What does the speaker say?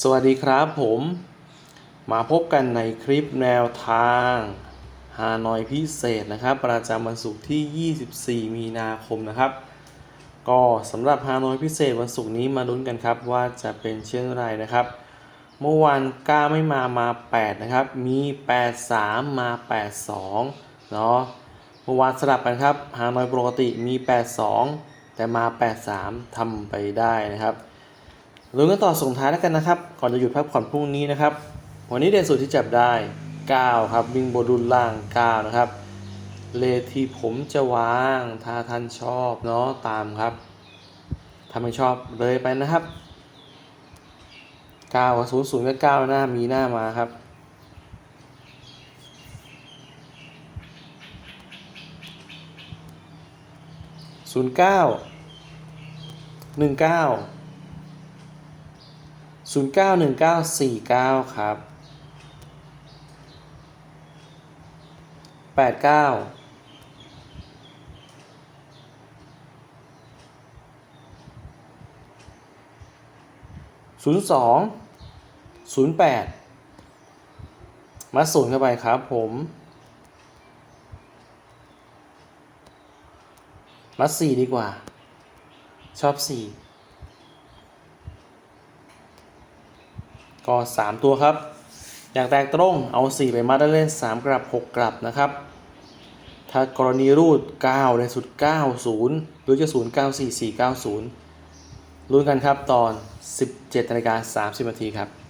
สวัสดีครับผม มาพบกันในคลิปแนวทางฮานอยพิเศษนะครับ ประจำวันศุกร์ที่ 24 มีนาคมนะครับ ก็สำหรับฮานอยพิเศษวันศุกร์นี้มาลุ้นกันครับว่าจะเป็นเช่นไรนะครับ เมื่อวาน9ไม่มามา 8 นะครับ มี 83 มา 82 เนาะเมื่อวานสลับกันครับฮานอยปกติมี 82 แต่มา 83ทำไปได้นะครับ ลุ้นกันต่อส่งท้ายแล้วกันนะครับ ก่อนจะหยุดพักผ่อนพรุ่งนี้นะครับ วันนี้เด่นสุดที่จับได้ 9 ครับวิ่งบนดุลล่าง 9 นะครับ เลที่ผมจะวางถ้าท่านชอบเนาะตามครับถ้าไม่ชอบเลยไปนะครับ 9กับ0 0กับ9หน้ามีหน้ามาครับศูนย์เก้าหนึ่งเก้า ศูนย์เก้าหนึ่งเก้าสี่เก้าครับแปดเก้าศูนย์สองศูนย์แปดมาศูนย์เข้าไปครับผมมัดสี่ดีกว่า ชอบสี่ ก็สามตัวครับ อย่างแตกตรงเอาสี่ไปมัดได้เล่นสามกลับหกกลับนะครับ ถ้ากรณีรูดเก้าในสุดเก้าศูนย์หรือจะศูนย์เก้าสี่สี่เก้าศูนย์ลุ้นกันครับตอนสิบเจ็ดนาฬิกาสามสิบนาทีครับ